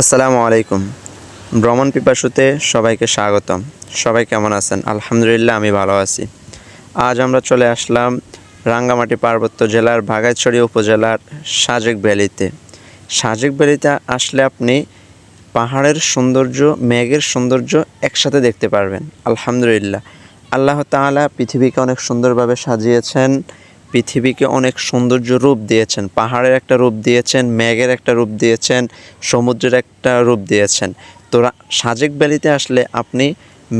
আসসালামু আলাইকুম। ভ্রমণ পিপাসুতে সবাইকে স্বাগতম। সবাই কেমন আছেন? আলহামদুলিল্লাহ, আমি ভালো আছি। আজ আমরা চলে আসলাম রাঙ্গামাটি পার্বত্য জেলার বাঘাইছড়ি উপজেলার সাজেক ভ্যালিতে। সাজেক ভ্যালিতে আসলে আপনি পাহাড়ের সৌন্দর্য, মেঘের সৌন্দর্য একসাথে দেখতে পারবেন। আলহামদুলিল্লাহ। আল্লাহ তাআলা পৃথিবীকে অনেক সুন্দরভাবে সাজিয়েছেন। পৃথিবীকে অনেক সৌন্দর্য রূপ দিয়েছেন, পাহাড়ের একটা রূপ দিয়েছেন, মেঘের একটা রূপ দিয়েছেন, সমুদ্রের একটা রূপ দিয়েছেন। তো সাজেক ভ্যালিতে আসলে আপনি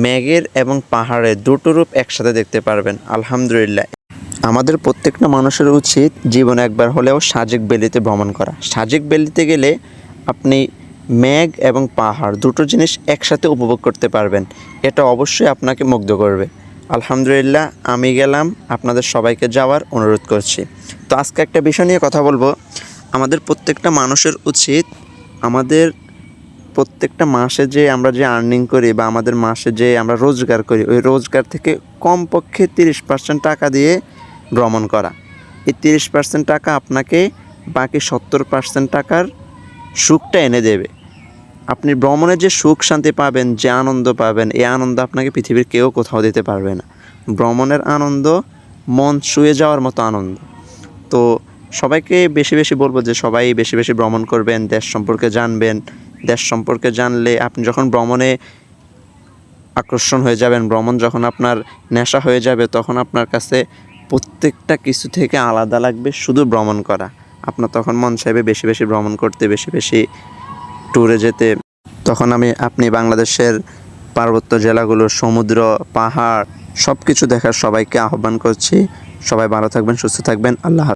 মেঘের এবং পাহাড়ের দুটো রূপ একসাথে দেখতে পারবেন, আলহামদুলিল্লাহ। আমাদের প্রত্যেকটা মানুষের উচিত জীবনে একবার হলেও সাজেক ভ্যালিতে ভ্রমণ করা। সাজেক ভ্যালিতে গেলে আপনি মেঘ এবং পাহাড় দুটো জিনিস একসাথে উপভোগ করতে পারবেন, এটা অবশ্যই আপনাকে মুগ্ধ করবে। আলহামদুলিল্লাহ, আমি গেলাম, আপনাদের সবাইকে যাওয়ার অনুরোধ করছি। তো আজকে একটা বিষয় নিয়ে কথা বলব। আমাদের প্রত্যেকটা মানুষের উচিত আমাদের প্রত্যেকটা মাসে যে আমরা যে আর্নিং করি বা আমাদের মাসে যে আমরা রোজগার করি, ওই রোজগার থেকে কমপক্ষে তিরিশ পার্সেন্ট টাকা দিয়ে ভ্রমণ করা। এই তিরিশ পার্সেন্ট টাকা আপনাকে বাকি সত্তর পার্সেন্ট টাকার সুখটা এনে দেবে। আপনি ভ্রমণে যে সুখ শান্তি পাবেন, যে আনন্দ পাবেন, এই আনন্দ আপনাকে পৃথিবীর কেউ কোথাও দিতে পারবে না। ভ্রমণের আনন্দ, মন শুয়ে যাওয়ার মতো আনন্দ। তো সবাইকে বেশি বেশি বলব যে সবাই বেশি বেশি ভ্রমণ করবেন, দেশ সম্পর্কে জানবেন। দেশ সম্পর্কে জানলে আপনি যখন ভ্রমণে আকর্ষণ হয়ে যাবেন, ভ্রমণ যখন আপনার নেশা হয়ে যাবে, তখন আপনার কাছে প্রত্যেকটা কিছু থেকে আলাদা লাগবে, শুধু ভ্রমণ করা। আপনার তখন মন চাইবে বেশি বেশি ভ্রমণ করতে, বেশি বেশি ট্যুরে যেতে, তখন আমি আপনি বাংলাদেশের পার্বত্য জেলাগুলো, সমুদ্র, পাহাড় সব কিছু দেখার সবাইকে আহ্বান করছি সবাই ভালো থাকবেন, সুস্থ থাকবেন আল্লাহ।